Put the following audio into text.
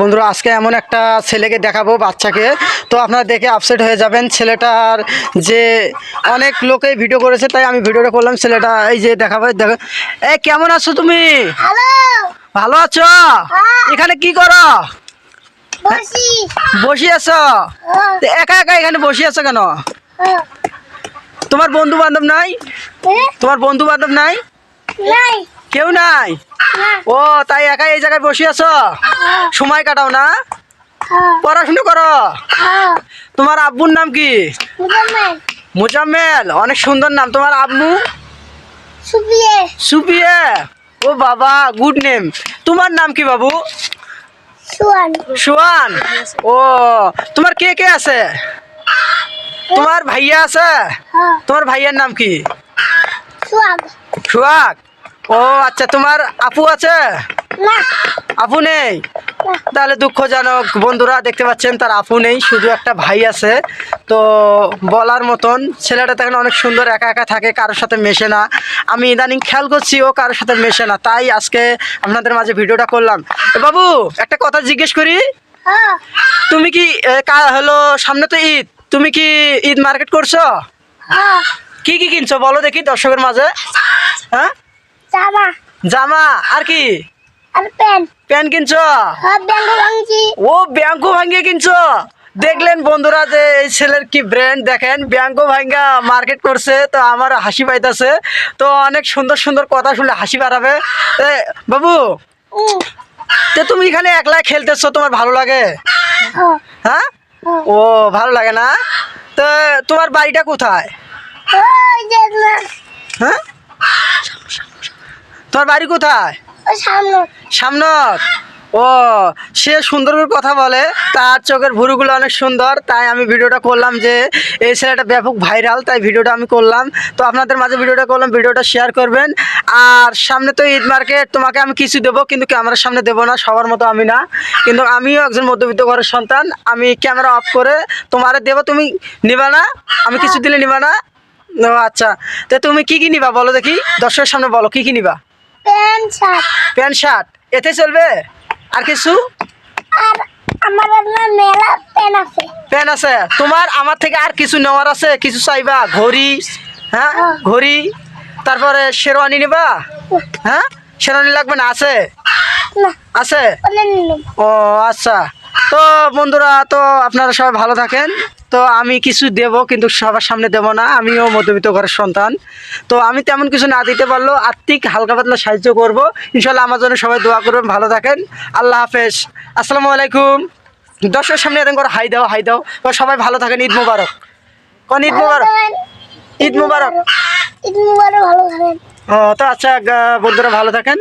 বন্ধুরা আজকে এমন একটা ছেলেকে দেখাবো বাচ্চাকে। তো আপনারা দেখে আপসেট হয়ে যাবেন ছেলেটার যে অনেক লোকে ভিডিও করেছে তাই আমি ভিডিওটা করলাম ছেলেটা এই যে দেখাবো দেখা। এ কেমন আছো তুমি? ভালো। আছো? এখানে কি করো? বসি। আছো? একা একা এখানে বসে আছো কেন? তোমার বন্ধু বান্ধব নাই তোমার বন্ধু বান্ধব নাই। কেউ নাই? ও তাই একাই এই জায়গায় বসে আছো? সময় কাটাও না? হ্যাঁ। পড়াশুনো করো? হ্যাঁ। তোমার আব্বুর নাম কি? মুজাম্মেল। অনেক সুন্দর নাম। তোমার আব্বু সুপিয়ে ও বাবা গুড নেম তোমার নাম কি বাবু? সুয়ান। ও তোমার কে কে আছে? তোমার ভাইয়া আছে? হ্যাঁ। তোমার ভাইয়ার নাম কি? সুয়াগ। ও আচ্ছা তোমার আপু আছে? আপু নেই? তাহলে দুঃখজনক। বন্ধুরা দেখতে পাচ্ছেন তার আপু নেই শুধু একটা ভাই আছে। তো বলার মতন ছেলেটা তখন অনেক সুন্দর একা একা থাকে কারোর সাথে মেশে না। আমি ইদানিং খেয়াল করছি ও কারোর সাথে মেশে না। তাই আজকে আপনাদের মাঝে ভিডিওটা করলাম। বাবু একটা কথা জিজ্ঞেস করি। হ্যাঁ। তুমি কি হলো সামনে তো ঈদ। তুমি কি ঈদ মার্কেট করছ? হ্যাঁ। কি কি কিনছো? বলো দেখি দর্শকের মাঝে। হ্যাঁ? জামা। জামা? আর কি? আর পেন প্যান্ট কিনছো? হ্যাঁ ও ব্যাঙ্কও ভাঙ্গিয়ে কিনছো? দেখলেন বন্ধুরা যে এই ছেলের কি ব্র্যান্ড দেখেন ব্যাঙ্কও ভাঙ্গা মার্কেট করছে তো আমার হাসি পাইতেছে। তো অনেক সুন্দর সুন্দর কথা শুনলে হাসি বাড়াবে। বাবু তো তুমি এখানে একলা খেলতেছো তোমার ভালো লাগে? হ্যাঁ। হ্যাঁ? হ্যাঁ। ও ভালো লাগে না? তো তোমার বাড়িটা কোথায়? হ্যাঁ? তোমার বাড়ি কোথায়? সামনত? ও সে সুন্দর করে কথা বলে। তার চোখের ভুরুগুলো অনেক সুন্দর। তাই আমি ভিডিওটা করলাম যে এই ছেলেটা ব্যাপক ভাইরাল তাই ভিডিওটা আমি করলাম। তো আপনাদের মাঝে ভিডিওটা করলাম ভিডিওটা শেয়ার করবেন। আর সামনে তো ঈদ মার্কেট তোমাকে আমি কিছু দেবো কিন্তু ক্যামেরার সামনে দেবো না সবার মতো আমি না। কিন্তু আমিও একজন মধ্যবিত্ত ঘরের সন্তান আমি ক্যামেরা অফ করে তোমারে দেবো তুমি নিবা না? আমি কিছু দিলে নিবা না? ও আচ্ছা। তো তুমি কি কি নিবা বলো দেখি। দর্শকের সামনে বলো কি কি নিবা? প্যান্ট শার্ট প্যান্ট শার্ট এতে চলবে? আর কিছু? আর আমার না মেলা পেন আছে। প্যান্ট আছে। তোমার আমার থেকে আর কিছু নেওয়ার আছে? কিছু চাইবা? ঘড়ি? হ্যাঁ? ঘড়ি? তারপরে শেরওয়ানি নিবা? হ্যাঁ? শেরওয়ানি লাগবে না? আছে? আছে? ও আচ্ছা। তো বন্ধুরা তো আপনারা সবাই ভালো থাকেন। তো আমি কিছু দেব কিন্তু সবার সামনে দেব না। আমিও মধ্যবিত্ত ঘরের সন্তান। তো আমি তেমন কিছু না দিতে পারলেও আর্থিক হালকা পাতলা সাহায্য করব। ইনশাল্লাহ আমার জন্য সবাই দোয়া করবেন ভালো থাকেন। আল্লাহ হাফেজ। আসসালামু আলাইকুম। দর্শকের সামনে এরকম করে হাই দাও হাই দাও। সবাই ভালো থাকেন ঈদ মুবারক। কোন ঈদ মুবারক। ঈদ মুবারক। ঈদ মুবারক ভালো থাকেন। ও তো আচ্ছা বন্ধুরা ভালো থাকেন।